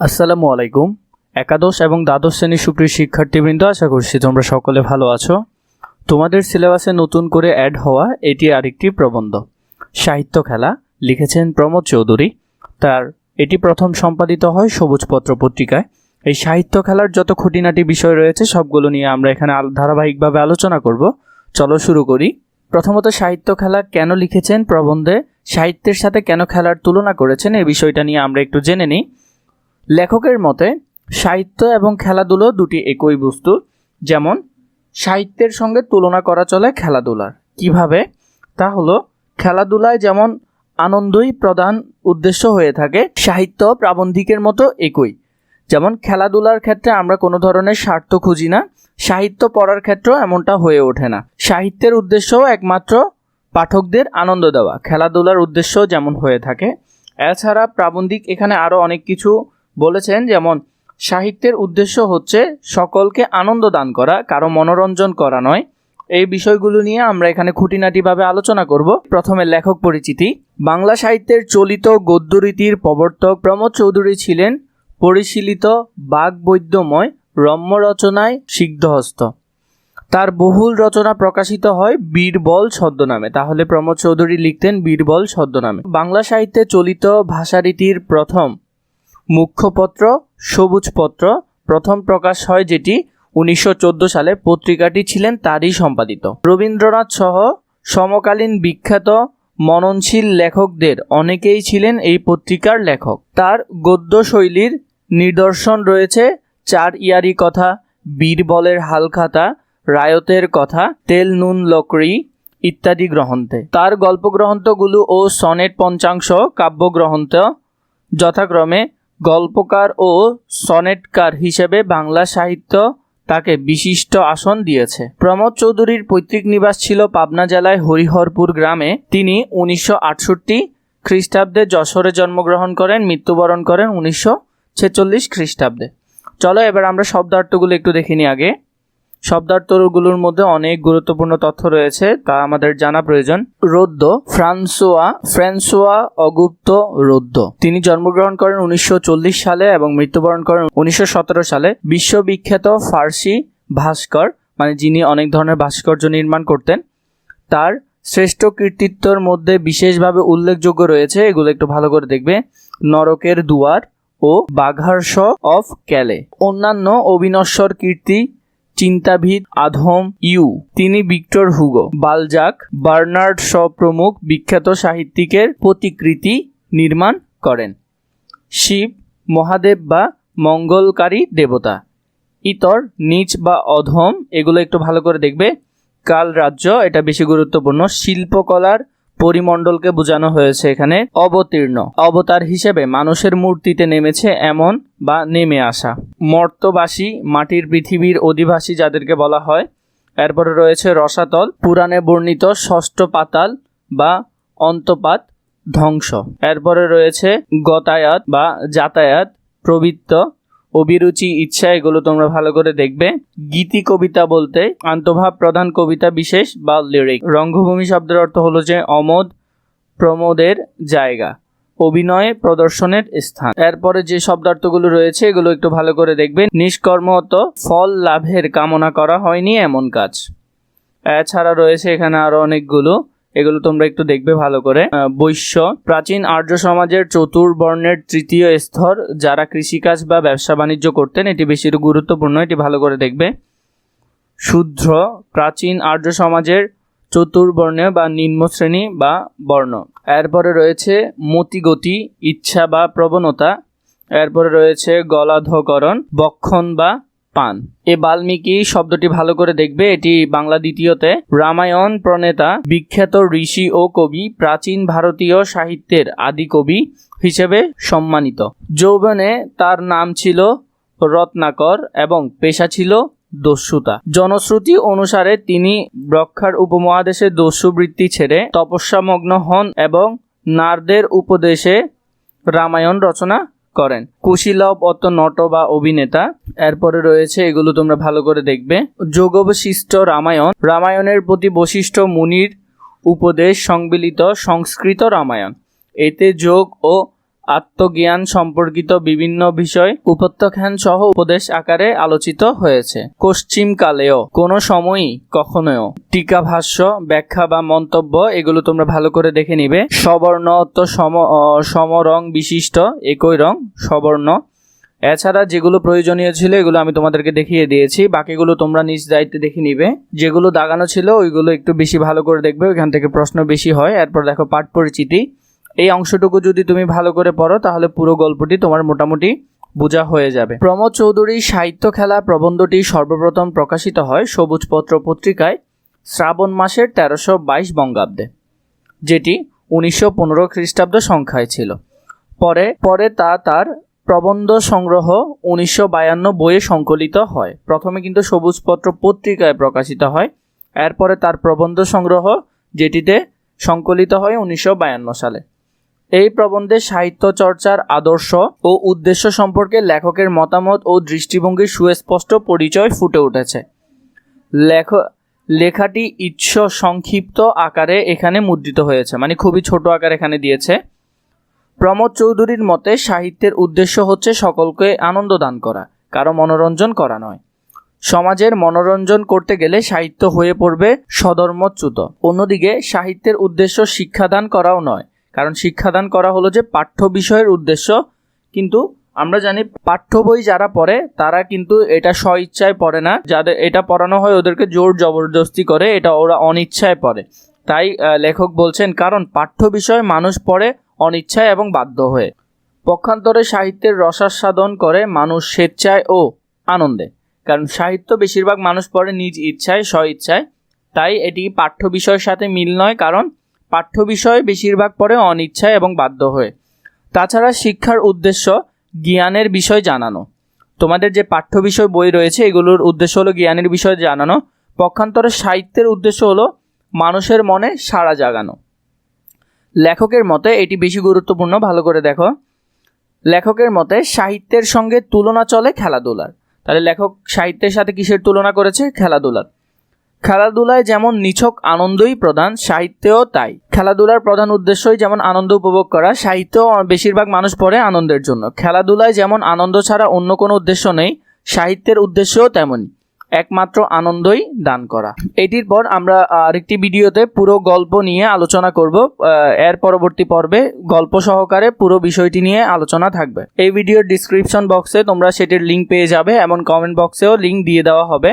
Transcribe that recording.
আসসালামু আলাইকুম। একাদশ এবং দ্বাদশ শ্রেণির সুপ্রিয় শিক্ষার্থীবৃন্দ, আশা করছি তোমরা সকলে ভালো আছো। তোমাদের সিলেবাসে নতুন করে অ্যাড হওয়া এটি আরেকটি প্রবন্ধ। সাহিত্য খেলা, লিখেছেন প্রমোদ চৌধুরী। তার এটি প্রথম সম্পাদিত হয় সবুজপত্র পত্রিকায়। এই সাহিত্য খেলার যত খুঁটিনাটি বিষয় রয়েছে, সবগুলো নিয়ে আমরা এখানে ধারাবাহিকভাবে আলোচনা করব। চলো শুরু করি। প্রথমত, সাহিত্য খেলা কেন লিখেছেন? প্রবন্ধে সাহিত্যের সাথে কেন খেলার তুলনা করেছেন? এই বিষয়টা নিয়ে আমরা একটু জেনে নিই। লেখকের মতে, সাহিত্য এবং খেলাধুলো দুটি একই বস্তু, যেমন সাহিত্যের সঙ্গে তুলনা করা চলে খেলাধুলার। কীভাবে? তা হলো, খেলাধুলায় যেমন আনন্দই প্রধান উদ্দেশ্য হয়ে থাকে, সাহিত্য প্রাবন্ধিকের মতো একই। যেমন খেলাধুলার ক্ষেত্রে আমরা কোনো ধরনের স্বার্থ খুঁজি না, সাহিত্য পড়ার ক্ষেত্রেও এমনটা হয়ে ওঠে না। সাহিত্যের উদ্দেশ্যও একমাত্র পাঠকদের আনন্দ দেওয়া। খেলাধুলার উদ্দেশ্য যেমন হয়ে থাকে, এছাড়া প্রাবন্ধিক এখানে আরও অনেক কিছু বলেছেন যেমন, সাহিত্যের উদ্দেশ্য হচ্ছে সকলকে আনন্দ দান করা, কারও মনোরঞ্জন করা নয়। এই বিষয়গুলো নিয়ে আমরা এখানে খুঁটিনাটিভাবে আলোচনা করব। প্রথমে লেখক পরিচিতি। বাংলা সাহিত্যের চলিত গদ্যরীতির প্রবর্তক প্রমোদ চৌধুরী ছিলেন পরিশীলিত বাগবৈদ্যময় রম্য রচনায় সিদ্ধহস্ত। তার বহুল রচনা প্রকাশিত হয় বীরবল ছদ্মনামে। তাহলে প্রমোদ চৌধুরী লিখতেন বীরবল ছদ্মনামে। বাংলা সাহিত্যে চলিত ভাষারীতির প্রথম মুখ্যপত্র, সবুজপত্র। প্রথম প্রকাশ হয় যেটি উনিশশো চোদ্দ সালে পত্রিকাটি ছিলেন তারই সম্পাদিত। রবীন্দ্রনাথ সহ সমকালীন বিখ্যাত মননশীল লেখকদের অনেকেই ছিলেন এই পত্রিকার লেখক। তার গদ্য শৈলীর নিদর্শন রয়েছে চার ইয়ারি কথা বীরবলের হালখাতা রায়তের কথা, তেল নুন লকড়ি ইত্যাদি গ্রন্থে। তার গল্প গ্রন্থগুলো ও সনেট পঞ্চাংশ, কাব্যগ্রন্থ যথাক্রমে গল্পকার ও সনেটকার হিসেবে বাংলা সাহিত্য তাকে বিশিষ্ট আসন দিয়েছে। প্রমোদ চৌধুরীর পৈতৃক নিবাস ছিল পাবনা জেলায় হরিহরপুর গ্রামে। তিনি উনিশশো আটষট্টি খ্রিস্টাব্দে যশোরে জন্মগ্রহণ করেন, মৃত্যুবরণ করেন উনিশশো ছেচল্লিশ খ্রিস্টাব্দে। চলো এবার আমরা শব্দার্থগুলো একটু দেখিনি আগে। শব্দার্থগুলোর মধ্যে অনেক গুরুত্বপূর্ণ তথ্য রয়েছে, তা আমাদের জানা প্রয়োজন। রোদ্দ ফ্রান্সোয়া ফ্রান্সোয়া অগুপ্ত রোদ্দ তিনি জন্মগ্রহণ করেন উনিশশো চল্লিশ সালে এবং মৃত্যুবরণ করেন উনিশশো সালে। বিশ্ববিখ্যাত ফার্সি ভাস্কর মানে যিনি অনেক ধরনের ভাস্কর্য নির্মাণ করতেন, তার শ্রেষ্ঠ কৃতিত্বর মধ্যে বিশেষভাবে উল্লেখযোগ্য রয়েছে, এগুলো একটু ভালো করে দেখবে। নরকের দুয়ার ও বাঘার্ষ অফ ক্যালে। অন্যান্য অবিনশ্বর কীর্তি চিন্তাভিদ আধম ইউ। তিনি Victor Hugo. Balzac Bernard Shaw প্রমুখ বিখ্যাত সাহিত্যিকের প্রতিকৃতি নির্মাণ করেন। শিব, মহাদেব বা মঙ্গলকারী দেবতা। ইতর, নিচ বা অধম, এগুলো একটু ভালো করে দেখবে। কাল রাজ্য এটা বেশি গুরুত্বপূর্ণ। শিল্পকলার পরিমণ্ডলকে বোঝানো হয়েছে এখানে অবতীর্ণ। অবতার হিসেবে মানুষের মূর্তিতে নেমেছে এমন বা নেমে আসা। মর্তবাসী মাটির পৃথিবীর অধিবাসী যাদেরকে বলা হয়, এরপরে রয়েছে রসাতল, পুরাণে বর্ণিত ষষ্ঠ পাতাল বা অন্তপাত ধ্বংস। এরপরে রয়েছে গতায়াত বা যাতায়াত প্রবৃত্ত অভিরুচি, ইচ্ছা, এগুলো তোমরা ভালো করে দেখবে। গীতি কবিতা বলতে আন্তভাব প্রধান কবিতা বিশেষ বা লিরিক রঙ্গভূমি শব্দের অর্থ হলো যে অমোদ, প্রমোদের জায়গা, অভিনয়ে প্রদর্শনের স্থান। এরপরে যে শব্দার্থগুলো রয়েছে, এগুলো একটু ভালো করে দেখবেন নিষ্কর্মত ফল লাভের কামনা করা হয়নি এমন কাজ। এছাড়া রয়েছে এখানে আরও অনেকগুলো। এগুলো তোমরা একটু দেখবে ভালো করে। বৈশ্য, প্রাচীন আর্য সমাজের চতুর্বর্ণের তৃতীয় স্তর, যারা কৃষিকাজ বা ব্যবসা বাণিজ্য করতেন, এটি বেশি গুরুত্বপূর্ণ, এটি ভালো করে দেখবে। শূদ্র, প্রাচীন আর্য সমাজের চতুর্বর্ণীয় বা নিম্ন শ্রেণি বা বর্ণ। এরপরে রয়েছে মতিগতি, ইচ্ছা বা প্রবণতা। এরপরে রয়েছে গলাধকরণ, বক্ষণ বা পান। এ বাল্মীকি শব্দটি ভালো করে দেখবে, এটি বাংলা দ্বিতীয়তে। রামায়ণ প্রণেতা, বিখ্যাত ঋষি ও কবি, প্রাচীন ভারতীয় সাহিত্যের আদি কবি হিসেবে সম্মানিত। যৌবনে তার নাম ছিল রত্নাকর এবং পেশা ছিল দস্যুতা। জনশ্রুতি অনুসারে তিনি ব্রক্ষার উপমহাদেশে দস্যুবৃত্তি ছেড়ে তপস্যামগ্ন হন এবং নারদের উপদেশে রামায়ণ রচনা করেন। কুশীলভ অত নট বা অভিনেতা। এরপরে রয়েছে, এগুলো তোমরা ভালো করে দেখবে। যোগবশিষ্ট রামায়ণ। রামায়ণের প্রতি বশিষ্ঠ মুনির উপদেশ সংবিলিত সংস্কৃত রামায়ণ। এতে যোগ ও আত্মজ্ঞান সম্পর্কিত বিভিন্ন বিষয় উপত্যখ্যান সহ উপদেশ আকারে আলোচিত হয়েছে। পশ্চিমকালেও, কোনো সময়ই কখনোও টিকা ভাষ্য, ব্যাখ্যা বা মন্তব্য এগুলো তোমরা ভালো করে দেখে নিবে। সবর্ণ সম সমরং বিশিষ্ট, একই রং, সবর্ণ। এছাড়া যেগুলো প্রয়োজনীয় ছিল এগুলো আমি তোমাদেরকে দেখিয়ে দিয়েছি। বাকিগুলো তোমরা নিজ দায়িত্বে দেখে নিবে। যেগুলো দাগানো ছিল ওইগুলো একটু বেশি ভালো করে দেখবে, ওইখান থেকে প্রশ্ন বেশি হয়। এরপর দেখো পাঠ পরিচিতি। এই অংশটুকু যদি তুমি ভালো করে পড়ো, তাহলে পুরো গল্পটি তোমার মোটামুটি বোঝা হয়ে যাবে। প্রমোদ চৌধুরীর সাহিত্য খেলা প্রবন্ধটি সর্বপ্রথম প্রকাশিত হয় সবুজপত্র পত্রিকায় শ্রাবণ মাসের তেরোশো বাইশ বঙ্গাব্দে, যেটি উনিশশো পনেরো খ্রিস্টাব্দ সংখ্যায় ছিল। পরে পরে তা তার প্রবন্ধ সংগ্রহ উনিশশো বায়ান্ন বইয়ে সংকলিত হয়। প্রথমে কিন্তু সবুজপত্র পত্রিকায় প্রকাশিত হয়, এরপরে তার প্রবন্ধ সংগ্রহ, যেটিতে সংকলিত হয় উনিশশো বায়ান্ন সালে। এই প্রবন্ধে সাহিত্য চর্চার আদর্শ ও উদ্দেশ্য সম্পর্কে লেখকের মতামত ও দৃষ্টিভঙ্গির সুস্পষ্ট পরিচয় ফুটে উঠেছে। লেখ, লেখাটি ইচ্ছ সংক্ষিপ্ত আকারে এখানে মুদ্রিত হয়েছে মানে খুবই ছোট আকার এখানে দিয়েছে। প্রমোদ চৌধুরীর মতে সাহিত্যের উদ্দেশ্য হচ্ছে সকলকে আনন্দ দান করা, কারও মনোরঞ্জন করা নয়। সমাজের মনোরঞ্জন করতে গেলে সাহিত্য হয়ে পড়বে সধর্মচ্যুত অন্যদিকে সাহিত্যের উদ্দেশ্য শিক্ষাদান করাও নয়। কারণ শিক্ষাদান করা হলো যে পাঠ্য বিষয়ের উদ্দেশ্য। কিন্তু আমরা জানি পাঠ্য বই যারা পড়ে, তারা কিন্তু এটা স্বইচ্ছায় পড়ে না। যাদের এটা পড়ানো হয়, ওদেরকে জোর জবরদস্তি করে এটা ওরা অনিচ্ছায় পড়ে। তাই লেখক বলছেন, কারণ পাঠ্য বিষয় মানুষ পড়ে অনিচ্ছায় এবং বাধ্য হয়ে। পক্ষান্তরে সাহিত্যের রসাস্বাদন করে মানুষ স্বেচ্ছায় ও আনন্দে। কারণ সাহিত্য বেশিরভাগ মানুষ পড়ে নিজ ইচ্ছায় স্ব ইচ্ছায় তাই এটি পাঠ্য বিষয়ের সাথে মিল নয়, কারণ পাঠ্য বিষয় বেশিরভাগ পড়ে অনিচ্ছায় এবং বাধ্য হয়ে। তাছাড়া শিক্ষার উদ্দেশ্য জ্ঞানের বিষয় জানানো। তোমাদের যে পাঠ্য বিষয় বই রয়েছে, এগুলোর উদ্দেশ্য হলো জ্ঞানের বিষয় জানানো। পক্ষান্তরে সাহিত্যের উদ্দেশ্য হলো মানুষের মনে সাড়া জাগানো। লেখকের মতে এটি বেশি গুরুত্বপূর্ণ, ভালো করে দেখো। লেখকের মতে সাহিত্যের সঙ্গে তুলনা চলে খেলাধুলার। তাহলে লেখক সাহিত্যের সাথে কিসের তুলনা করেছে? খেলাধুলার। খেলাধুলায় যেমন নিছক আনন্দই প্রধান, সাহিত্যেও তাই। খেলাধুলার প্রধান উদ্দেশ্যই যেমন আনন্দ উপভোগ করা সাহিত্য বেশিরভাগ মানুষ পড়ে আনন্দের জন্য। খেলাধুলায় যেমন আনন্দ ছাড়া অন্য কোনো উদ্দেশ্য নেই, সাহিত্যের উদ্দেশ্যও তেমনই। একমাত্র আনন্দই দান করা। এটির পর আমরা আরেকটি ভিডিওতে পুরো গল্প নিয়ে আলোচনা করব। এর পরবর্তী পর্বে গল্প সহকারে পুরো বিষয়টি নিয়ে আলোচনা থাকবে। এই ভিডিওর ডিসক্রিপশন বক্সে তোমরা সেটির লিঙ্ক পেয়ে যাবে এবং কমেন্ট বক্সেও লিঙ্ক দিয়ে দেওয়া হবে।